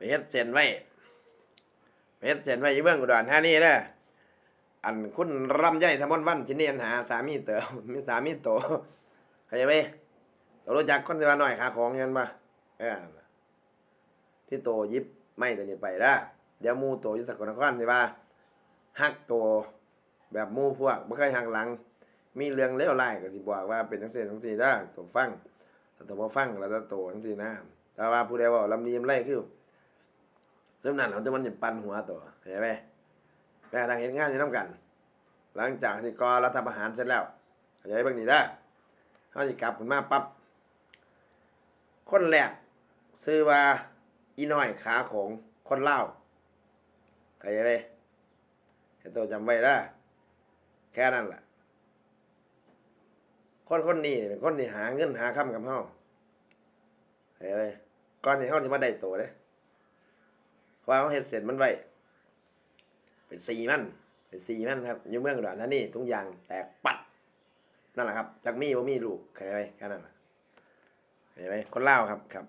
ไปเฮ็ดเส้นไว้ไปเฮ็ดเส้นไว้อยู่เมืองอุดรธานีเด้ออันคุณรำไยธมนวันชิเนียนหาสามีเต๋อมีสามีโตเข้าใจไหมโตรู้จักคนที่ว่าน้อยขาของเงินปะเออนั่นล่ะที่โตยิบไม้ตัวนี้ไปละเดี๋ยวมูโตยู่สกลนครที่ว่าฮักโตแบบมูพวกบ่เคยหักหลัง มีเรื่องเลวร้ายก็สิบอกว่าเป็นจังซี่จังซี่ได้ตัวฟังแต่ตัวฟังแล้วตัวโตจังซี่นะแต่ว่าผู้ใดว่าลำดีลำไรคือ สำนั้นเราจะมันจะปั่นหัวตัวเข้าใจไหมแม่ทางเห็นงานอยู่น้ำกัน หลังจากที่กอรัฐประหารเสร็จแล้วเข้าใจบ้างนี่ได้เขาจะกลับขึ้นมาปั๊บคนแรกซื้อว่าอีน้อยขาของคนเล่าเข้าใจไหมให้ตัวจำไว้ได้แค่นั้นแหละคนคนนี้เป็นคนที่หาเงินหาคำกับเฮาเฮ้ยก่อนที่เฮาสิมาได้โตเด้ เพราะเขาเฮ็ดเสร็จมันไว้เป็นสีมันเป็นสีมันครับอยู่เมืองอุดรธานี่ทุกอย่างแตกปัดนั่นแหละครับจากมีว่ามีลูกเข้าใจไหมแค่นั้นเข้าใจไหมคนเล่าครับครับ